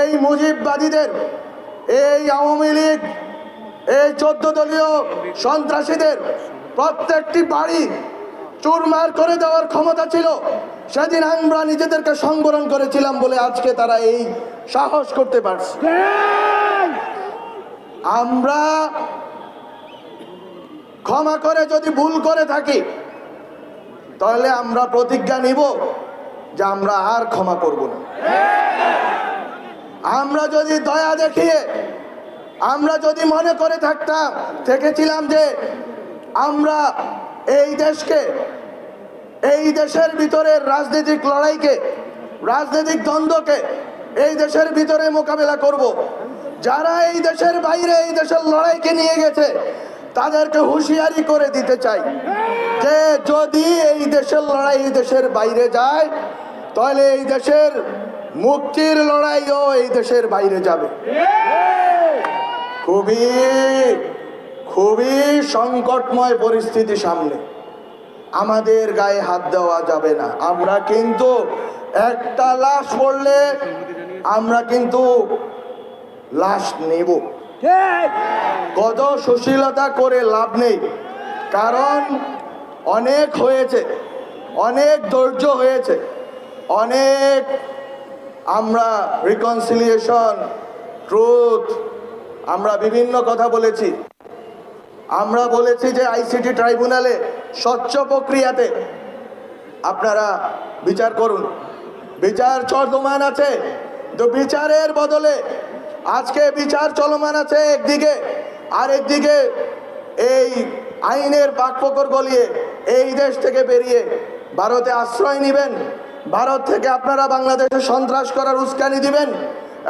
এই মুজিববাদীদের, এই আওয়ামী লীগ, এই চোদ্দ দলীয় সন্ত্রাসীদের প্রত্যেকটি বাড়ি চুরমার করে দেওয়ার ক্ষমতা ছিল। সেদিন আমরা নিজেদেরকে সংবরণ করেছিলাম বলে আজকে তারা এই সাহস করতে পারছে। আমরা ক্ষমা করে যদি ভুল করে থাকি, তাহলে আমরা প্রতিজ্ঞা নিব যে আমরা আর ক্ষমা করব না। আমরা যদি দয়া দেখিয়ে, আমরা যদি মনে করে থাকতাম থেকেছিলাম যে আমরা এই দেশকে, এই দেশের ভিতরে রাজনৈতিক লড়াইকে, রাজনৈতিক দ্বন্দ্বকে এই দেশের ভিতরে মোকাবেলা করব। যারা এই দেশের বাইরে, এই দেশের লড়াইকে নিয়ে গেছে, তাদেরকে হুঁশিয়ারি করে দিতে চাই যে যদি এই দেশের লড়াই এই দেশের বাইরে যায়, তাহলে এই দেশের মুক্তির লড়াইও এই দেশের বাইরে যাবে। খুবই খুবই সংকটময় পরিস্থিতি সামনে। আমাদের গায়ে হাত দেওয়া যাবে না। আমরা কিন্তু একটা লাশ পড়লে আমরা কিন্তু লাশ নেব। কত সুশীলতা করে লাভ নেই। কারণ অনেক হয়েছে, অনেক ধৈর্য হয়েছে, অনেক আমরা রিকনসিলিয়েশন ট্রুথ আমরা বিভিন্ন কথা বলেছি। আমরা বলেছি যে আইসিটি ট্রাইব্যুনালে স্বচ্ছ প্রক্রিয়াতে আপনারা বিচার করুন। বিচার চলমান আছে। তো বিচারের বদলে আজকে বিচার চলমান আছে একদিকে আর একদিকে এই আইনের পাকপকর গলিয়ে এই দেশ থেকে বেরিয়ে ভারতে আশ্রয় নেবেন। ভারত থেকে আপনারা বাংলাদেশে সন্ত্রাস করার উস্কানি দিবেন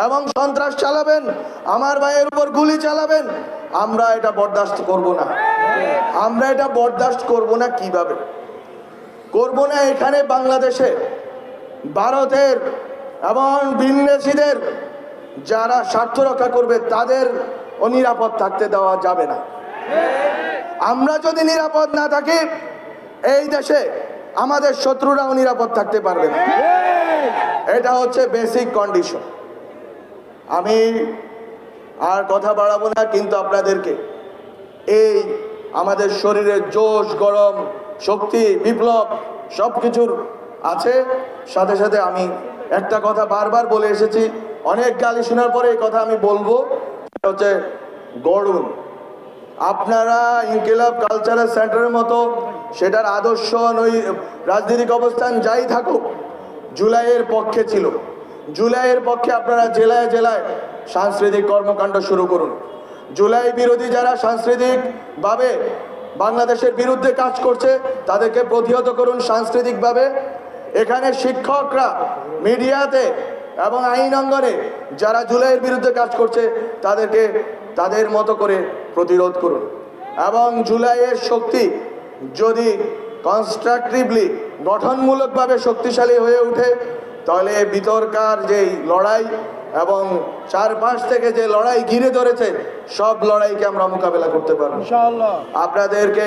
এবং সন্ত্রাস চালাবেন, আমার ভাইয়ের উপর গুলি চালাবেন, আমরা এটা বরদাস্ত করব না। আমরা এটা বরদাস্ত করব না কীভাবে? করব না এখানে বাংলাদেশে। ভারতের এবং বিন্যাসীদের যারা স্বার্থ রক্ষা করবে, তাদের ও নিরাপদ থাকতে দেওয়া যাবে না। আমরা যদি নিরাপদ না থাকি, এই দেশে আমাদের শত্রুরাও নিরাপদ থাকতে পারবে না। এটা হচ্ছে বেসিক কন্ডিশন আমি আর কথা বাড়াবো না কিন্তু আপনাদেরকে এই আমাদের শরীরের জোশ গরম শক্তি বিপ্লব সব কিছুর আছে। সাথে সাথে আমি একটা কথা বারবার বলে এসেছি অনেক গালি শোনার পরে এই কথা আমি বলব সেটা হচ্ছে গড়ুন। আপনারা ইনকিলাব কালচারাল সেন্টারের মতো সেটার আদর্শ নই, রাজনৈতিক অবস্থান যাই থাকুক, জুলাইয়ের পক্ষে ছিল। জুলাইয়ের পক্ষে আপনারা জেলায় জেলায় সাংস্কৃতিক কর্মকাণ্ড শুরু করুন। জুলাই বিরোধী যারা সাংস্কৃতিকভাবে বাংলাদেশের বিরুদ্ধে কাজ করছে, তাদেরকে প্রতিহত করুন সাংস্কৃতিকভাবে। এখানে শিক্ষকরা মিডিয়াতে এবং আইন অঙ্গনে যারা জুলাইয়ের বিরুদ্ধে কাজ করছে, তাদেরকে তাদের মতো করে প্রতিরোধ করুন। এবং জুলাইয়ের শক্তি যদি কনস্ট্রাকটিভলি গঠনমূলকভাবে শক্তিশালী হয়ে ওঠে তাহলে বিতর্কার যেই লড়াই এবং চারপাশ থেকে যে লড়াই ঘিরে ধরেছে সব লড়াইকে আমরা মোকাবেলা করতে পারব। আপনাদেরকে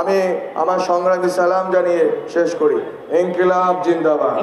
আমি আমার সংগ্রামী সালাম জানিয়ে শেষ করি। ইনকিলাব জিন্দাবাদ।